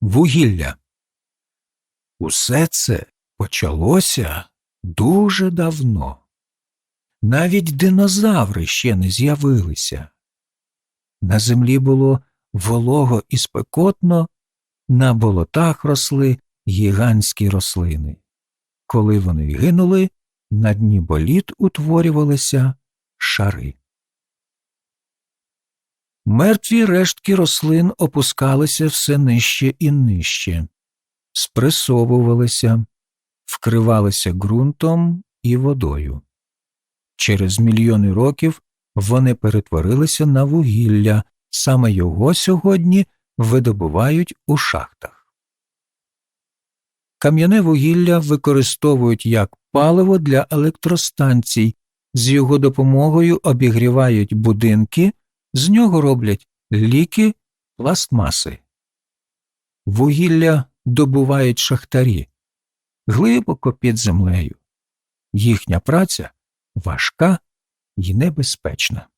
вугілля. Усе це почалося дуже давно. Навіть динозаври ще не з'явилися. На землі було волого і спекотно, на болотах росли гігантські рослини. Коли вони гинули, на дні боліт утворювалися шари. Мертві рештки рослин опускалися все нижче і нижче, спресовувалися, вкривалися ґрунтом і водою. Через мільйони років вони перетворилися на вугілля, саме його сьогодні видобувають у шахтах. Кам'яне вугілля використовують як паливо для електростанцій, з його допомогою обігрівають будинки, з нього роблять ліки, пластмаси. Вугілля добувають шахтарі глибоко під землею. Їхня праця важка і небезпечна.